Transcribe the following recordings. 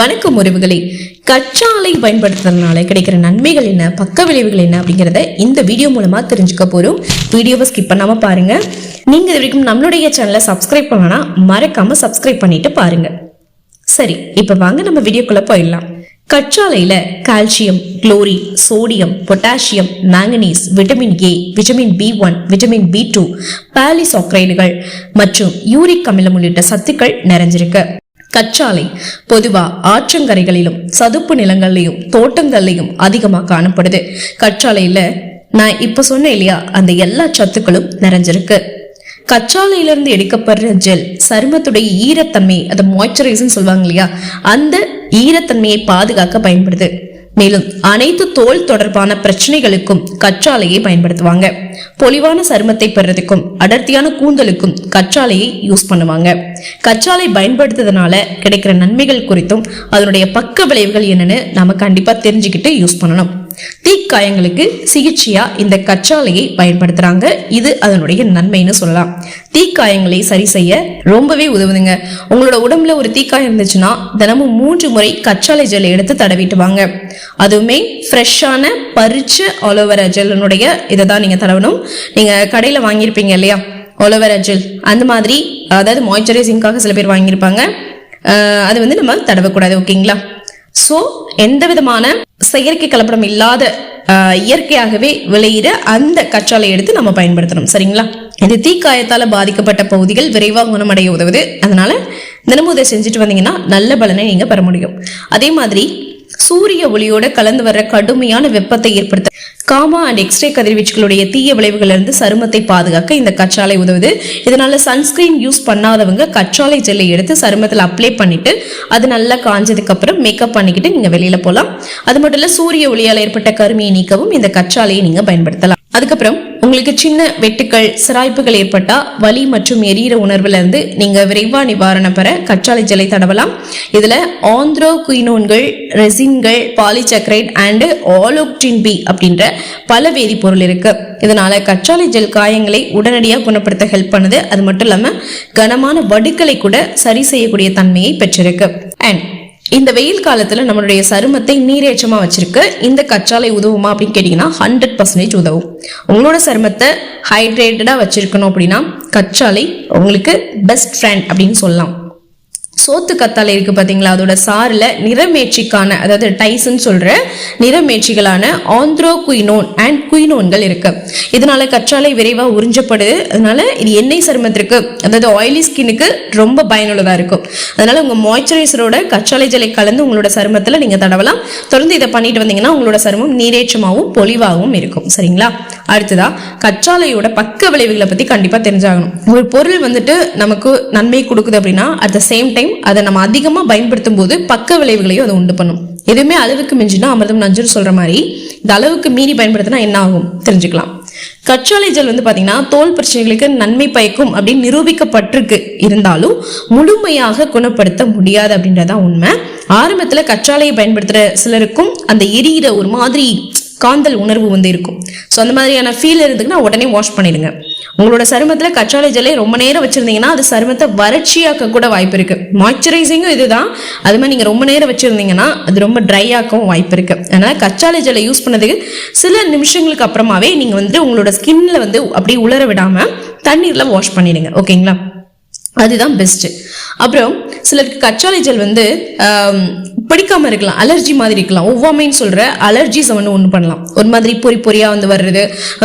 வணக்கம் உறவுகளே. கச்சாலை பயன்படுத்துறதுனால கிடைக்கிற நன்மைகள் என்ன? பக்க விளைவுகள் என்ன? அப்படிங்கிறத இந்த வீடியோ மூலமா தெரிஞ்சுக்க போறோம். வீடியோவை ஸ்கிப் பண்ணாம பாருங்க. நீங்க இது வரைக்கும் நம்மளுடைய சேனலை சப்ஸ்கிரைப் பண்ணலன்னா மறக்காம சப்ஸ்கிரைப் பண்ணிட்டு பாருங்க. சரி இப்ப வாங்க நம்ம வீடியோக்குள்ள போயிடலாம். கற்றாலையில் calcium glory sodium potassium manganese vitamin A vitamin B one vitamin B two பாலிசாக்ரைடுகள் மற்றும் யூரிக் அமிலம் உள்ளிட்ட சத்துக்கள் நிறைஞ்சிருக்கு. கச்சாலை பொதுவா ஆற்றங்கரைகளிலும் சதுப்பு நிலங்கள்லையும் தோட்டங்கள்லையும் அதிகமா காணப்படுது. கற்றாழையில நான் இப்ப சொன்னேன் இல்லையா அந்த எல்லா சத்துக்களும் நிறைஞ்சிருக்கு. கச்சாலையிலிருந்து எடுக்கப்படுற ஜெல் சருமத்துடைய ஈரத்தன்மை அதை மாய்ச்சரைசர்னு சொல்லுவாங்க இல்லையா அந்த ஈரத்தன்மையை பாதுகாக்க பயன்படுது. மேலும் அனைத்து தோல் தொடர்பான பிரச்சனைகளுக்கும் கற்றாழையை பயன்படுத்துவாங்க. பொலிவான சருமத்தை பெறதுக்கும் அடர்த்தியான கூந்தலுக்கும் கற்றாழையை யூஸ் பண்ணுவாங்க. கற்றாழை பயன்படுத்துறதுனால கிடைக்கிற நன்மைகள் குறித்தும் அதனுடைய பக்க விளைவுகள் என்னன்னு நம்ம கண்டிப்பா தெரிஞ்சுக்கிட்டு யூஸ் பண்ணணும். தீக்காயங்களுக்கு சிகிச்சையா இந்த கற்றாழையை பயன்படுத்துறாங்க. இது அதனுடைய நன்மைன்னு சொல்லலாம். தீக்காயங்களை சரி செய்ய ரொம்பவே உதவுதுங்க. உங்களோட உடம்புல ஒரு தீக்காயம் இருந்துச்சுன்னா தினமும் மூன்று முறை கற்றாழை ஜெல் எடுத்து தடவிட்டு வாங்க. அதுவுமே ஃப்ரெஷ்ஷான பறிச்ச ஆலோவேரா ஜெல்லுடைய இதை தான் நீங்க தடவணும். நீங்க கடையில வாங்கியிருப்பீங்க இல்லையா? Aloe vera gel. அந்த மாதிரி அதாவது மாய்ச்சரைசிங்காக சில பேர் வாங்கியிருப்பாங்க. அது வந்து நம்ம தடவக்கூடாது ஓகேங்களா? ஸோ எந்த விதமான செயற்கை கலப்படம் இல்லாத இயற்கையாகவே விளையிற அந்த கற்றாலை எடுத்து நம்ம பயன்படுத்தணும். சரிங்களா? இது தீக்காயத்தால் பாதிக்கப்பட்ட பகுதிகள் விரைவாக குணமடைய உதவுது. அதனால தினமும் இதை செஞ்சுட்டு வந்தீங்கன்னா நல்ல பலனை நீங்கள் பெற முடியும். அதே மாதிரி சூரிய ஒளியோட கலந்து வர்ற கடுமையான வெப்பத்தை ஏற்படுத்த காமா அண்ட் எக்ஸ்ரே கதிர்வீச்சுகளுடைய தீய விளைவுகளிலிருந்து சருமத்தை பாதுகாக்க இந்த கற்றாழை உதவுது. இதனால சன்ஸ்கிரீன் யூஸ் பண்ணாதவங்க கற்றாலை ஜெல்லை எடுத்து சருமத்தில் அப்ளை பண்ணிட்டு அது நல்லா காஞ்சதுக்கு அப்புறம் மேக்கப் பண்ணிக்கிட்டு நீங்க வெளியில போகலாம் அது மட்டும் இல்ல சூரிய ஒளியால் ஏற்பட்ட கருமையை நீக்கவும் இந்த கற்றாழையை நீங்க பயன்படுத்தலாம். அதுக்கப்புறம் உங்களுக்கு சின்ன வெட்டுக்கள் சிராய்ப்புகள் ஏற்பட்டா வலி மற்றும் எரியிற உணர்வுல இருந்து நீங்க விரைவா நிவாரணம் பெற கற்றாழை ஜெலை தடவலாம். இதுல ஆந்திரோ குயினோன்கள் ரெசின்கள் பாலிசக்ரைட் அண்ட் ஆலோக்டின் பி அப்படின்ற பல வேதிப்பொருள் இருக்கு. இதனால கற்றாழை ஜெல் காயங்களை உடனடியாக குணப்படுத்த ஹெல்ப் பண்ணுது. அது மட்டும் இல்லாம கனமான வடுக்களை கூட சரி செய்யக்கூடிய தன்மையை பெற்றிருக்கு. அண்ட் இந்த வெயில் காலத்துல நம்மளுடைய சருமத்தை நீரேற்றமா வச்சிருக்க. இந்த கற்றாலை உதவுமா அப்படின்னு கேட்டீங்கன்னா ஹண்ட்ரட் பர்சன்டேஜ் உதவும். உங்களோட சருமத்தை ஹைட்ரேட்டடா வச்சிருக்கணும் அப்படின்னா கற்றாலை உங்களுக்கு பெஸ்ட் ஃப்ரெண்ட் அப்படின்னு சொல்லலாம். சோத்து கத்தாழை இருக்குது பார்த்தீங்களா அதோட சாறில் நிறமேட்சிக்கான அதாவது டைஸ்ன்னு சொல்கிற நிறமேட்சிகளான ஆந்த்ரோ குயினோன் அண்ட் குயினோன்கள் இருக்குது இதனால் கற்றாழை விரைவாக உறிஞ்சப்படுது. அதனால் இது எண்ணெய் சருமத்திற்கு அதாவது ஆயிலி ஸ்கின்னுக்கு ரொம்ப பயனுள்ளதாக இருக்கும். அதனால் உங்கள் மாய்ச்சரைசரோட கற்றாழை ஜலை கலந்து உங்களோட சருமத்தில் நீங்கள் தடவலாம். தொடர்ந்து இதை பண்ணிட்டு வந்தீங்கன்னா உங்களோட சருமம் நீரேற்றமாகவும் பொலிவாகவும் இருக்கும். சரிங்களா? அடுத்ததா கற்றாழையோட பக்க விளைவுகளை பற்றி கண்டிப்பாக தெரிஞ்சாகணும். ஒரு பொருள் வந்துட்டு நமக்கு நன்மை கொடுக்குது அப்படின்னா அட் த சேம் டைம் அதை நம்ம அதிகமா பயன்படுத்தும் போது பக்க விளைவுகளையும் அதை உண்டு பண்ணும். எதுவுமே அளவுக்கு மிஞ்சினா அமிர்தம் நஞ்சுன்னு சொல்ற மாதிரி இந்த அளவுக்கு மீறி பயன்படுத்தினா என்ன ஆகும்? தெரிஞ்சுக்கலாம். கற்றாழை ஜெல் வந்து பாத்தீங்கன்னா தோல் பிரச்சனைகளுக்கு நன்மை பயக்கும் அப்படின்னு நிரூபிக்கப்பட்டிருக்கு. இருந்தாலும் முழுமையாக குணப்படுத்த முடியாது அப்படின்றதான் உண்மை. ஆரம்பத்தில் கற்றாழையை பயன்படுத்துகிற சிலருக்கும் அந்த எரியிற ஒரு மாதிரி காந்தல் உணர்வு வந்து இருக்கும். ஸோ அந்த மாதிரியான ஃபீல் இருந்துக்குன்னா உடனே வாஷ் பண்ணிடுங்க. உங்களோட சருமத்தில் கற்றாழை ஜெல்லை ரொம்ப நேரம் வச்சிருந்தீங்கன்னா அது சருமத்தை வறட்சியாக்க கூட வாய்ப்பு இருக்கு. மாய்ஸ்சரைசிங்கும் இதுதான். அது மாதிரி நீங்கள் ரொம்ப நேரம் வச்சிருந்தீங்கன்னா அது ரொம்ப ட்ரை ஆக்கவும் வாய்ப்பு இருக்கு. அதனால கற்றாழை ஜெல்லை யூஸ் பண்ணதுக்கு சில நிமிஷங்களுக்கு அப்புறமாவே நீங்கள் வந்து உங்களோட ஸ்கின்ல வந்து அப்படியே உலர விடாம தண்ணீரில் வாஷ் பண்ணிடுங்க. ஓகேங்களா? அதுதான் பெஸ்ட்டு அப்புறம் சிலருக்கு கற்றாழை ஜெல் வந்து பிடிக்காமல் இருக்கலாம். அலர்ஜி மாதிரி இருக்கலாம். ஒவ்வாமைன்னு சொல்கிற அலர்ஜிஸை வந்து ஒன்று பண்ணலாம். ஒரு மாதிரி பொறி பொறியாக வந்து வர்றது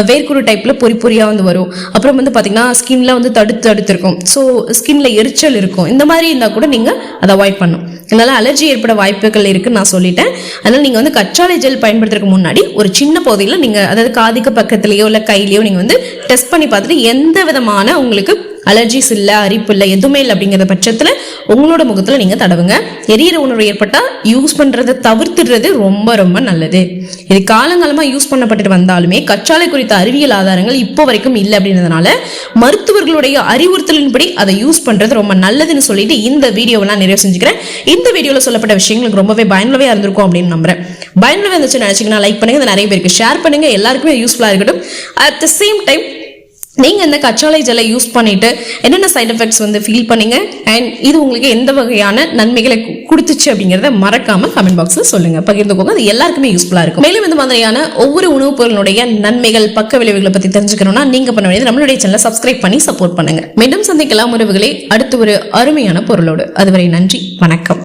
வேர்க்குரு டைப்பில் பொறி பொறியாக வந்து வரும். அப்புறம் வந்து பார்த்திங்கன்னா ஸ்கின்ல வந்து தடுத்து தடுத்து இருக்கும் ஸோ ஸ்கின்ல எரிச்சல் இருக்கும். இந்த மாதிரி இருந்தால் கூட நீங்கள் அதை அவாய்ட் பண்ணும் அதனால் அலர்ஜி ஏற்பட வாய்ப்புகள் இருக்குன்னு நான் சொல்லிட்டேன். அதனால் நீங்கள் வந்து கச்சாலை ஜெல் பயன்படுத்துறதுக்கு முன்னாடி ஒரு சின்ன பகுதியில் நீங்கள் அதாவது காதுக்கு பக்கத்துலேயோ இல்லை கையிலையோ நீங்கள் வந்து டெஸ்ட் பண்ணி பார்த்துட்டு எந்த விதமான உங்களுக்கு அலர்ஜிஸ் இல்லை அரிப்பு இல்லை எதுவுமே இல்லை அப்படிங்கிற பட்சத்தில் உங்களோட முகத்தில் நீங்கள் தடவுங்க. எரியிற உணர்வு ஏற்பட்டால் யூஸ் பண்ணுறதை தவிர்த்துடுறது ரொம்ப ரொம்ப நல்லது. இது காலங்காலமாக யூஸ் பண்ணப்பட்டுட்டு வந்தாலுமே கற்றாழை குறித்த அறிவியல் ஆதாரங்கள் இப்போ வரைக்கும் இல்லை அப்படின்றதுனால மருத்துவர்களுடைய அறிவுறுத்தலின்படி அதை யூஸ் பண்ணுறது ரொம்ப நல்லதுன்னு சொல்லிட்டு இந்த வீடியோவை நான் நிறைவு செஞ்சுக்கிறேன். இந்த வீடியோவில் சொல்லப்பட்ட விஷயங்களுக்கு ரொம்பவே பயனுள்ளவே இருந்திருக்கும் அப்படின்னு நம்புறேன். பயனுள்ளவே இருந்துச்சு நினச்சிங்கன்னா லைக் பண்ணுங்க இதை நிறைய பேருக்கு ஷேர் பண்ணுங்க. எல்லாருக்குமே யூஸ்ஃபுல்லாக இருக்கட்டும். அட் த சேம் டைம் நீங்கள் இந்த கச்சாலை ஜெல்லை யூஸ் பண்ணிவிட்டு என்னென்ன சைட் எஃபெக்ட்ஸ் வந்து ஃபீல் பண்ணீங்க? அண்ட் இது உங்களுக்கு எந்த வகையான நன்மைகளை கொடுத்துச்சு அப்படிங்கிறத மறக்காமல் கமெண்ட் பாக்ஸில் சொல்லுங்கள் பகிர்ந்துக்கோங்க. அது எல்லாருக்குமே யூஸ்ஃபுல்லாக இருக்கும். மேலும் இந்த மாதிரியான ஒவ்வொரு உணவுப் பொருளுடைய நன்மைகள் பக்க விளைவுகளை பற்றி தெரிஞ்சுக்கணும்னா நீங்கள் பண்ண வேண்டியது நம்மளுடைய சேனலை சப்ஸ்கிரைப் பண்ணி சப்போர்ட் பண்ணுங்கள் மீண்டும் சந்திக்கலாம் உறவுகளை. அடுத்து ஒரு அருமையான பொருளோடு. அதுவரை நன்றி. வணக்கம்.